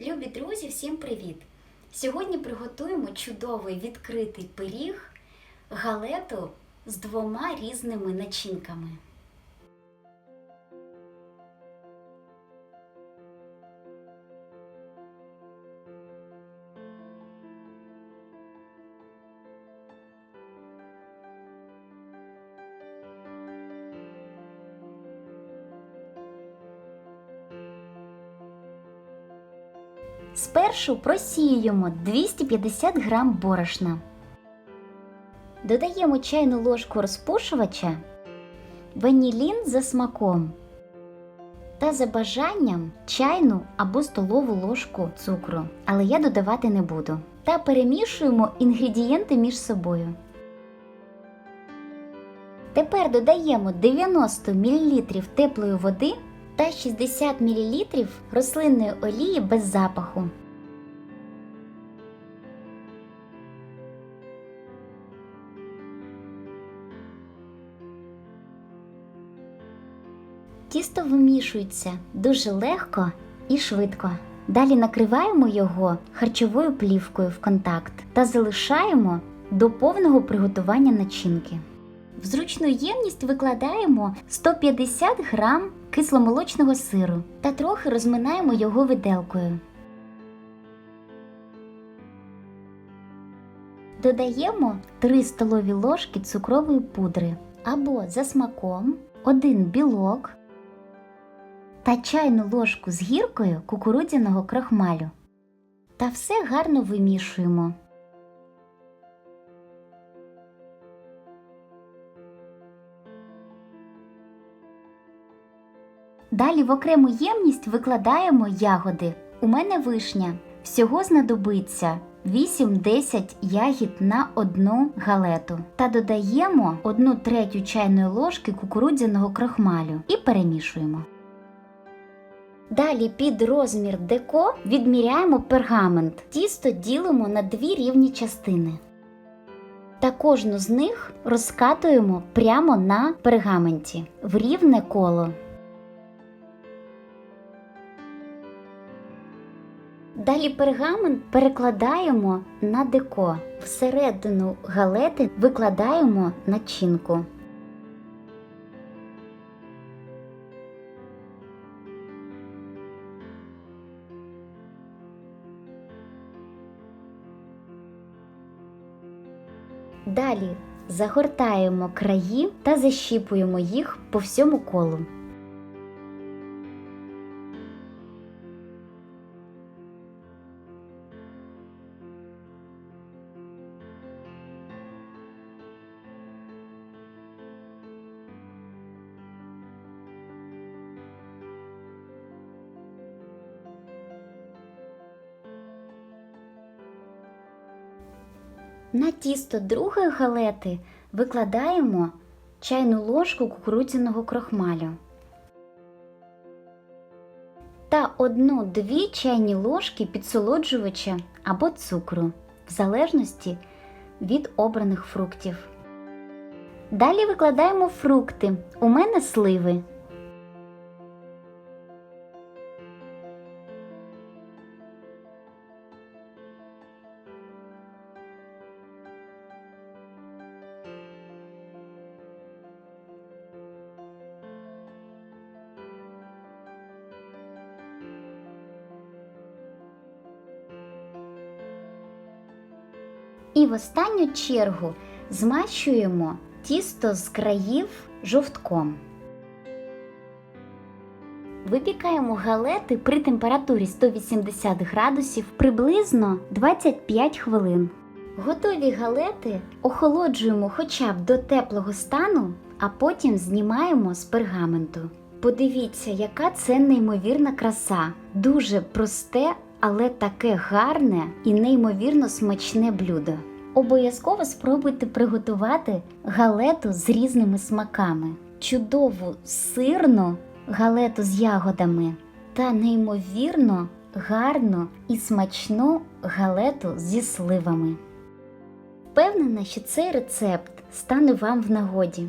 Любі друзі, всім привіт! Сьогодні приготуємо чудовий відкритий пиріг галету з двома різними начинками. Спершу просіюємо 250 г борошна. Додаємо чайну ложку розпушувача, ванілін за смаком та за бажанням чайну або столову ложку цукру, але я додавати не буду. Та перемішуємо інгредієнти між собою. Тепер додаємо 90 мл теплої води та 60 мл рослинної олії без запаху. Тісто вимішується дуже легко і швидко. Далі накриваємо його харчовою плівкою в контакт та залишаємо до повного приготування начинки. В зручну ємність викладаємо 150 грам кисломолочного сиру та трохи розминаємо його виделкою. Додаємо 3 столові ложки цукрової пудри або за смаком, 1 білок та чайну ложку з гіркою кукурудзяного крахмалю. Та все гарно вимішуємо. Далі в окрему ємність викладаємо ягоди. У мене вишня. Всього знадобиться 8-10 ягід на одну галету. Та додаємо 1 третю чайної ложки кукурудзяного крахмалю і перемішуємо. Далі під розмір деко відміряємо пергамент. Тісто ділимо на дві рівні частини. Та кожну з них розкатуємо прямо на пергаменті в рівне коло. Далі пергамент перекладаємо на деко. Всередину галети викладаємо начинку. Далі загортаємо краї та защіпуємо їх по всьому колу. На тісто другої галети викладаємо чайну ложку кукурудзяного крохмалю та одну-дві чайні ложки підсолоджувача або цукру, в залежності від обраних фруктів. Далі викладаємо фрукти. У мене сливи. І в останню чергу змащуємо тісто з країв жовтком. Випікаємо галети при температурі 180 градусів приблизно 25 хвилин. Готові галети охолоджуємо хоча б до теплого стану, а потім знімаємо з пергаменту. Подивіться, яка це неймовірна краса. Дуже просте, але таке гарне і неймовірно смачне блюдо. Обов'язково спробуйте приготувати галету з різними смаками, чудову сирну галету з ягодами та неймовірно гарну і смачну галету зі сливами. Впевнена, що цей рецепт стане вам в нагоді.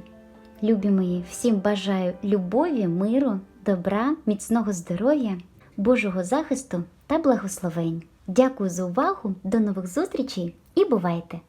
Любі мої, всім бажаю любові, миру, добра, міцного здоров'я, Божого захисту та благословень. Дякую за увагу, до нових зустрічей і бувайте!